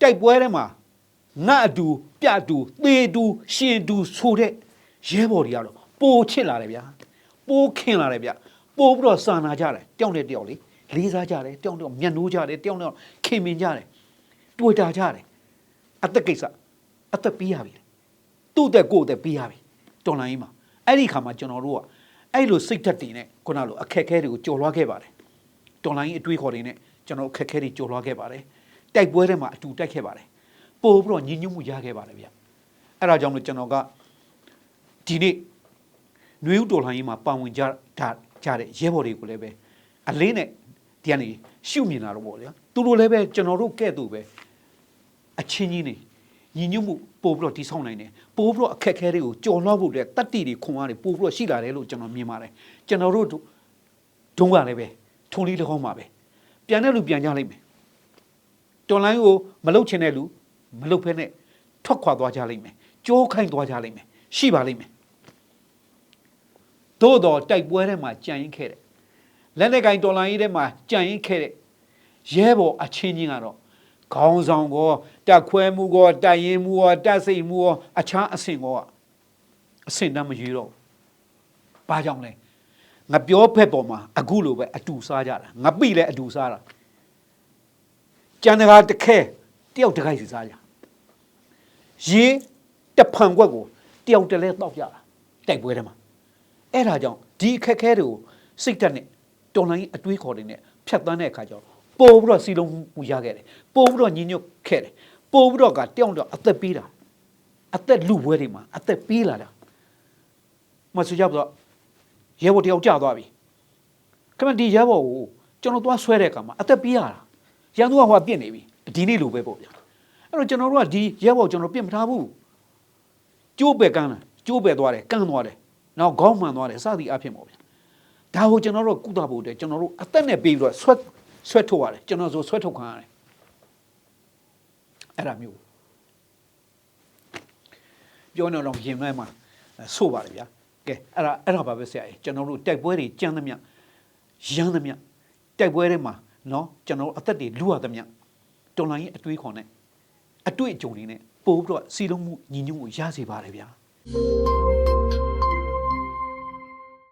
တိုက်ပွဲထဲမှာငါအတူပြအတူသေတူရှင်တူဆိုတဲ့ရဲဘော်တွေကတော့ပိုချစ်လာတယ်ဗျာပိုခင်လာတယ်ဗျာပိုပြီးတော့စာနာကြတယ်တယောက်နဲ့တယောက်လေလေးစားကြတယ်တယောက်နဲ့တယောက်မျက်နှိုးကြတယ်တယောက်နဲ့တယောက်ခင်မင်ကြတယ်တွေ့တာကြတယ်အသက်ကိစ္စအသက်ပြီးရပြီလေသူ့အသက်ကိုယ့်အသက်ပြီးရပြီတော်လိုင်းကြီးမှာအဲ့ဒီခါမှာကျွန်တော်တို့ကအဲ့လိုစိတ်ဓာတ်တွေနဲ့ခုနလိုအခက်အခဲတွေကိုကြော်လွှားခဲ့ပါတယ်တော်လိုင်းကြီးအတွေးခေါ်တွေနဲ့ကျွန်တော်တို့အခက်အခဲတွေကြော်လွှားခဲ့ပါတယ် တိုက်ပွဲထဲမှာအတူတိုက်ခဲ့ပါတယ်ပို့ပြီးတော့ညီညွတ်မှုရခဲ့ပါတယ်ဗျအဲ့ဒါကြောင့်မလို့ကျွန်တော်ကဒီနေ့နွေဦးတော်လှန်ရေးမှာပါဝင်ကြတာကြတဲ့ရဲဘော်တွေကိုလည်းပဲအလေးနဲ့ဒီကနေရှုမြင်လာတော့ပေါ့ဗျာသူတို့လည်းပဲကျွန်တော်တို့ကဲ့သို့ပဲအချင်းကြီးနေညီညွတ်မှုပို့ပြီးတော့တိဆောက်နိုင်တယ်ပို့ပြီးတော့အခက်အခဲတွေကိုကြော်လွှားဖို့အတွက်တတ္တိတွေခွန်အားတွေပို့ပြီးတော့ရှိလာတယ်လို့ကျွန်တော်မြင်ပါတယ်ကျွန်တော်တို့ဒုဒုံးကလည်းပဲထုံလေးတစ်ခေါက်မှာပဲပြန်တဲ့လူပြန်ကြလိမ့်မယ် တော်လိုင်းကိုမလုတ်ချင်တဲ့လူမလုတ်ဖဲနဲ့ထွက်ခွာသွားကြလိမ့်မယ်ကြိုးခိုင်းသွားကြလိမ့်မယ်ရှိပါလိမ့်မယ်သို့တော်တိုက်ပွဲထဲမှာကြံရင်ခဲ့တယ်လက်နဲ့ကင်တော်လိုင်းရေးထဲမှာကြံရင်ခဲ့တဲ့ရဲဘော်အချင်းချင်းကတော့ခေါင်းဆောင်ကောတက်ခွဲမှုကောတိုက်ရင်မှုကောတက်စိတ်မှုကောအခြားအဆင့်ကောကအဆင့်တမ်းမရွေးတော့ဘူးဘာကြောင့်လဲငါပြောဖက်ပေါ်မှာအခုလိုပဲအတူစားကြတာငါပြီလဲအတူစားတာ ကြံတကာတစ်ခဲတယောက်တစ်ခိုက်စီစားကြရေးတစ်ဖန်ကွက်ကိုတယောက်တစ်လဲတောက်ကြတာတိုက်ပွဲထဲမှာအဲ့ဒါကြောင့်ဒီအခက်အခဲတွေကိုစိတ်ဓာတ်နဲ့တော်လိုင်းအတွေးခေါ်တွေနဲ့ဖြတ်သန်းတဲ့အခါကျတော့ပို့ပြီးတော့စီလုံးမှုရခဲ့တယ်ပို့ပြီးတော့ညီညွတ်ခဲ့တယ်ပို့ပြီးတော့ကတယောက်တော့အသက်ပေးတာအသက်လူပွဲတွေမှာအသက်ပေးလာတာမဆူကြတော့ရဲဘော်တယောက်ကြာသွားပြီခမဒီရဲဘော်ကိုကျွန်တော်သွားဆွဲတဲ့အခါမှာအသက်ပေးရတာ ရန်သူကဟိုကပြစ်နေပြီဒီနေ့လိုပဲပေါ့ဗျာအဲ့တော့ကျွန်တော်တို့ကဒီရဲဘော်ကျွန်တော်ပြစ်မထားဘူးကျိုးပဲကန်းလာကျိုးပဲသွားတယ်ကန်းသွားတယ်နောက်ခေါင်းမှန်သွားတယ်စသည်အဖြစ်ပေါ့ဗျာဒါကိုကျွန်တော်တို့ကုသဖို့အတွက်ကျွန်တော်တို့အသက်နဲ့ပေးပြီးတော့ဆွတ်ဆွတ်ထုတ်ရတယ်ကျွန်တော်ဆိုဆွတ်ထုတ်ခံရတယ်အဲ့ဒါမျိုးပြောနေတော့ရင်ထဲမှာဆို့ပါတယ်ဗျာကဲအဲ့ဒါအဲ့ဒါပါပဲဆရာကြီးကျွန်တော်တို့တိုက်ပွဲတွေကြမ်းသမျှရမ်းသမျှတိုက်ပွဲတွေမှာ နော်ကျွန်တော်တို့အသက်တွေလူရသမျှတော်လိုင်းရဲ့အတွေးခေါ်နဲ့အတွေ့အကြုံတွေနဲ့ပို့ပြီးတော့စီလုံးမှုညီညွတ်မှုရစေပါတယ်ဗျာ